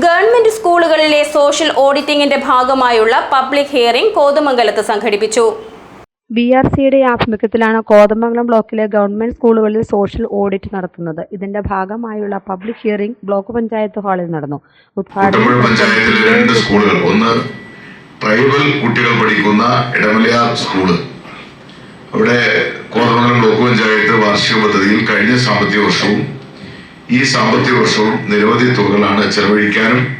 Government സ്കൂളുകളിലെ social ഓഡിറ്റിംഗിന്റെ ഭാഗമായുള്ള public hearing കോതമംഗലത്ത് സംഘടിപ്പിച്ചു. ബി ആർ സിയുടെ ആഭിമുഖ്യത്തിലാണ് കോതമംഗലം ബ്ലോക്കിലെ ഗവൺമെന്റ് സ്കൂളുകളിൽ സോഷ്യൽ ഓഡിറ്റ് നടത്തുന്നത്. ഇതിന്റെ ഭാഗമായുള്ള പബ്ലിക് ഹിയറിംഗ് ബ്ലോക്ക് പഞ്ചായത്ത് ഹാളിൽ നടന്നു. ഉദ്ഘാടനം പഞ്ചായത്തിലെ രണ്ട് സ്കൂളുകൾ. ഒന്ന് ട്രൈബൽ കുട്ടികൾ പഠിക്കുന്ന ഇടമലയാർ സ്കൂൾ. അവിടെ കോതമംഗലം ബ്ലോക്ക് പഞ്ചായത്ത് വാർഷിക പദ്ധതിയിൽ കഴിഞ്ഞ സാമ്പത്തിക വർഷവും ഈ സാമ്പത്തിക വർഷവും നിരവധി തുകകളാണ് ചെലവഴിക്കാനും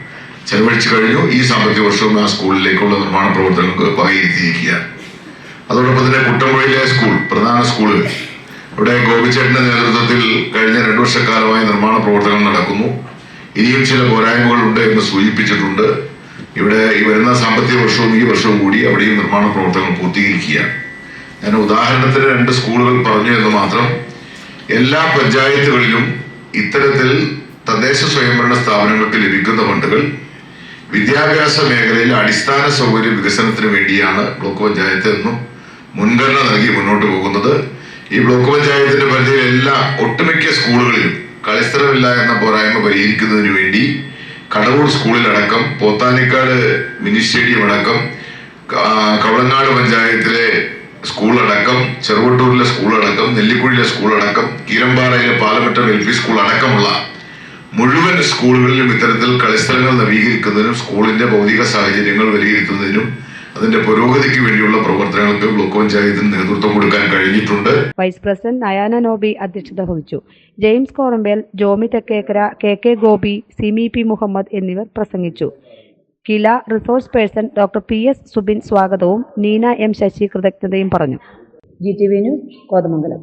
ചെലവഴിച്ചു കഴിഞ്ഞു. ഈ സാമ്പത്തിക വർഷവും ആ സ്കൂളിലേക്കുള്ള നിർമ്മാണ പ്രവർത്തനങ്ങൾക്ക് വകയിരുത്തിയിരിക്കുകയാണ്. അതോടൊപ്പം തന്നെ കുട്ടമ്പുഴയിലെ സ്കൂൾ പ്രധാന സ്കൂളുകൾ. ഇവിടെ ഗോപിച്ചേട്ടന്റെ നേതൃത്വത്തിൽ കഴിഞ്ഞ രണ്ടു വർഷക്കാലമായി നിർമ്മാണ പ്രവർത്തനങ്ങൾ നടക്കുന്നു. ഇനിയും ചില പോരായ്മകളുണ്ട് എന്ന് സൂചിപ്പിച്ചിട്ടുണ്ട്. ഇവിടെ ഈ വരുന്ന സാമ്പത്തിക വർഷവും ഈ വർഷവും കൂടി അവിടെയും നിർമ്മാണ പ്രവർത്തനങ്ങൾ പൂർത്തീകരിക്കുകയാണ്. ഞാൻ ഉദാഹരണത്തിന് രണ്ട് സ്കൂളുകൾ പറഞ്ഞു എന്ന് മാത്രം എല്ലാ പഞ്ചായത്തുകളിലും ഇത്തരത്തിൽ തദ്ദേശ സ്വയംഭരണ സ്ഥാപനങ്ങൾക്ക് ലഭിക്കുന്ന ഫണ്ടുകൾ വിദ്യാഭ്യാസ മേഖലയിൽ അടിസ്ഥാന സൗകര്യ വികസനത്തിന് വേണ്ടിയാണ് ബ്ലോക്ക് പഞ്ചായത്ത് എന്നും മുൻഗണന നൽകി മുന്നോട്ട് പോകുന്നത്. ഈ ബ്ലോക്ക് പഞ്ചായത്തിന്റെ പരിധിയിൽ എല്ലാ ഒട്ടുമിക്ക സ്കൂളുകളിലും കളിസ്ഥലമില്ല എന്ന പോരായ്മ പരിഹരിക്കുന്നതിന് വേണ്ടി കടവൂർ സ്കൂളിലടക്കം പോത്താനിക്കാട് മിനി സ്റ്റേഡിയം അടക്കം കവളങ്ങാട് പഞ്ചായത്തിലെ സ്കൂളടക്കം ചെറുവട്ടൂരിലെ സ്കൂളടക്കം നെല്ലിക്കുഴിയിലെ സ്കൂളടക്കം കീരമ്പാറയിലെ പാലമറ്റം എൽ പി സ്കൂൾ അടക്കമുള്ള മുഴുവൻ സ്കൂളുകളിലും ഇത്തരത്തിൽ കളിസ്ഥലങ്ങൾ നവീകരിക്കുന്നതിനും സ്കൂളിന്റെ ഭൗതിക സാഹചര്യങ്ങൾ വിലയിരുത്തുന്നതിനും അതിന്റെ പുരോഗതിക്ക് വേണ്ടിയുള്ള പ്രവർത്തനങ്ങൾക്ക് ബ്ലോക്ക് പഞ്ചായത്തിന് നേതൃത്വം കൊടുക്കാൻ കഴിഞ്ഞിട്ടുണ്ട്. വൈസ് പ്രസിഡന്റ് നയാന നോബി അധ്യക്ഷത വഹിച്ചു. James Korambel Jomi Thekkekara K K Gopi Simi P Muhammad എന്നിവർ പ്രസംഗിച്ചു. KILA resource person doctor P S Subin സ്വാഗതവും നീന എം ശശി കൃതജ്ഞതയും പറഞ്ഞു. G T V news Kothamangalam.